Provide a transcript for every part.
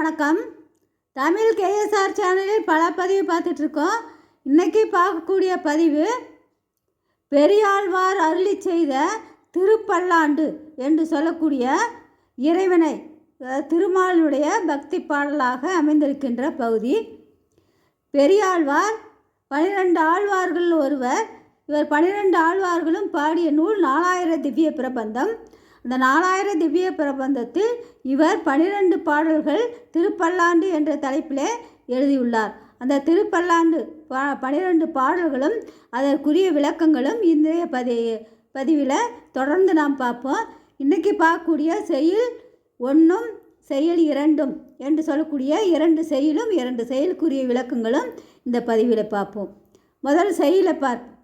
வணக்கம். தமிழ் கேஎஸ்ஆர் சேனலில் பல பதிவு பார்த்துட்ருக்கோம். இன்றைக்கி பார்க்கக்கூடிய பதிவு பெரியாழ்வார் அருளி செய்த திருப்பல்லாண்டு என்று சொல்லக்கூடிய இறைவனை திருமாலுடைய பக்தி பாடலாக அமைந்திருக்கின்ற பகுதி. பெரியாழ்வார் பனிரெண்டு ஆழ்வார்கள் ஒருவர். இவர் பனிரெண்டு ஆழ்வார்களும் பாடிய நூல் நாலாயிர திவ்ய பிரபந்தம். அந்த நாலாயிர திவ்ய பிரபந்தத்தில் இவர் பனிரெண்டு பாடல்கள் திருப்பல்லாண்டு என்ற தலைப்பிலே எழுதியுள்ளார். அந்த திருப்பல்லாண்டு பா பனிரெண்டு பாடல்களும் அதற்குரிய விளக்கங்களும் இன்றைய பதி பதிவில் தொடர்ந்து நாம் பார்ப்போம். இன்றைக்கி பார்க்கக்கூடிய செயல் ஒன்றும் செயல் இரண்டும் என்று சொல்லக்கூடிய இரண்டு செயலும் இரண்டு செயலுக்குரிய விளக்கங்களும் இந்த பதிவில் பார்ப்போம். முதல் செயலை பார்ப்போம்.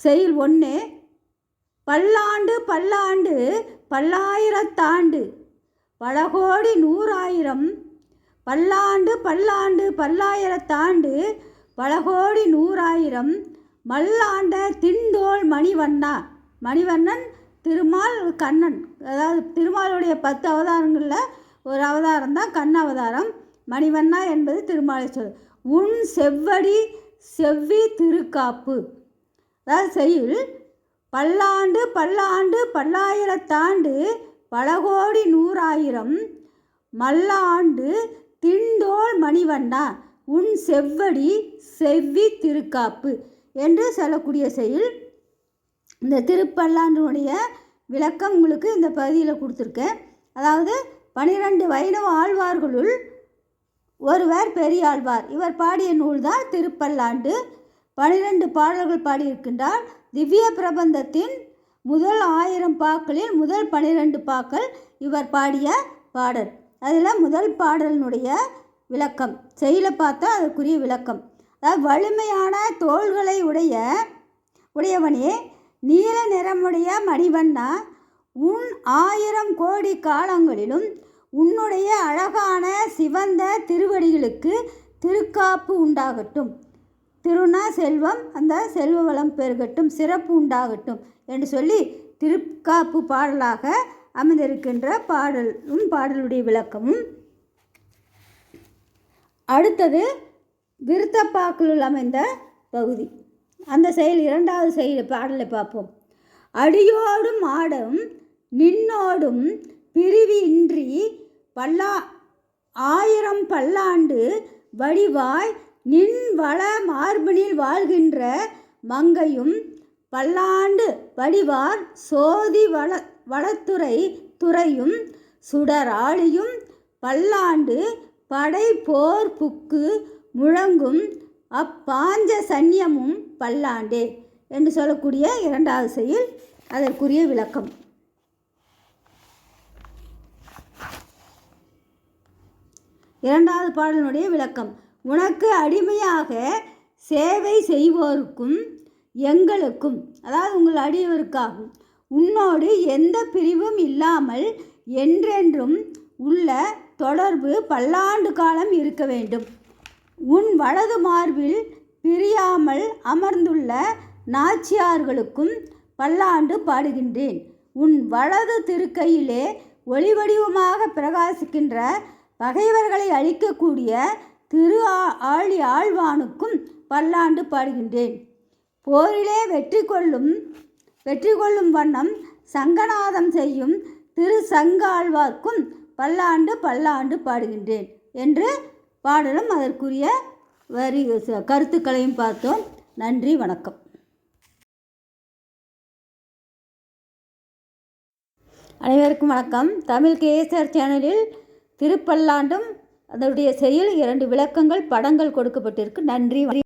செயல் ஒன்று பல்லாண்டு பல்லாண்டு பல்லாயிரத்தாண்டு. பல கோடி நூறாயிரம். பல்லாண்டு பல்லாண்டு பல்லாயிரத்தாண்டு. பல கோடி நூறாயிரம். மல்லாண்ட திண்டோல் மணிவண்ணா. மணிவண்ணன் திருமால் கண்ணன். அதாவது திருமாலுடைய பத்து அவதாரங்களில் ஒரு அவதாரம் தான் கண் அவதாரம். மணிவண்ணா என்பது திருமாலை சொல். உன் செவ்வடி செவ்வி திருக்காப்பு. அதாவது செய்யுள் பல்லாண்டு பல்லாண்டு பல்லாயிரத்தாண்டு பல கோடி நூறாயிரம். மல்லாண்டு திண்டோல் மணிவண்ணா உன் செவ்வடி செவ்வி திருக்காப்பு என்று சொல்லக்கூடிய செயல். இந்த திருப்பல்லாண்டுடைய விளக்கம் உங்களுக்கு இந்த பகுதியில் கொடுத்துருக்கேன். அதாவது பனிரெண்டு வைணவ ஆழ்வார்களுள் ஒருவர் பெரியாழ்வார். இவர் பாடிய நூல்தான் திருப்பல்லாண்டு. பனிரெண்டு பாடல்கள் பாடியிருக்கின்றார். திவ்ய பிரபந்தத்தின் முதல் ஆயிரம் பாக்களில் முதல் பனிரெண்டு பாக்கள் இவர் பாடிய பாடல். அதில் முதல் பாடலினுடைய விளக்கம் செயலை பார்த்தா அதற்குரிய விளக்கம். அதாவது வலிமையான தோள்களை உடைய உடையவனே நீல நிறமுடைய மணிவண்ணா உன் ஆயிரம் கோடி காலங்களிலும் உன்னுடைய அழகான சிவந்த திருவடிகளுக்கு திருக்காப்பு உண்டாகட்டும். திருநா செல்வம் அந்த செல்வ வளம் பெருகட்டும் சிறப்பு உண்டாகட்டும் என்று சொல்லி திருக்காப்பு பாடலாக அமைந்திருக்கின்ற பாடலும் பாடலுடைய விளக்கமும். அடுத்தது விருத்தப்பாக்களுள் அமைந்த பகுதி. அந்த செயல் இரண்டாவது செயல் பாடலை பார்ப்போம். அடியோடும் ஆடும் நின்னோடும் பிரிவின்றி பல்லா ஆயிரம் பல்லாண்டு வடிவாய் நின் வள மார்பினில் வாழ்கின்ற மங்கையும் பல்லாண்டு வடிவார் சோதி வள வளத்துறை துறையும் சுடராளியும் பல்லாண்டு படை போர் புக்கு முழங்கும் அப்பாஞ்ச சன்னியமும் பல்லாண்டே என்று சொல்லக்கூடிய இரண்டாவது செயல் அதற்குரிய விளக்கம். இரண்டாவது பாடலினுடைய விளக்கம். உனக்கு அடிமையாக சேவை செய்வோருக்கும் எங்களுக்கும் அதாவது உங்கள் அடியவருக்காகும் உன்னோடு எந்த பிரிவும் இல்லாமல் என்றென்றும் உள்ள தொடர்பு பல்லாண்டு காலம் இருக்க வேண்டும். உன் வலது மார்பில் பிரியாமல் அமர்ந்துள்ள நாச்சியார்களுக்கும் பல்லாண்டு பாடுகின்றேன். உன் வலது திருக்கையிலே ஒளிவடிவமாக பிரகாசிக்கின்ற பகைவர்களை அழிக்கக்கூடிய திரு ஆ- ஆழி ஆழ்வானுக்கும் பல்லாண்டு பாடுகின்றேன். போரிலே வெற்றி கொள்ளும் வெற்றி கொள்ளும் வண்ணம் சங்கநாதம் செய்யும் திரு சங்காழ்வார்க்கும் பல்லாண்டு பல்லாண்டு பாடுகின்றேன் என்று பாடலும் அதற்குரிய வரி ச- கருத்துக்களையும் பார்த்தோம். நன்றி வணக்கம். அனைவருக்கும் வணக்கம். தமிழ் கேஎஸ்ஆர் சேனலில் திருப்பல்லாண்டும் அதனுடைய செயல் இரண்டு விளக்கங்கள் படங்கள் கொடுக்கப்பட்டிருக்கு. நன்றி.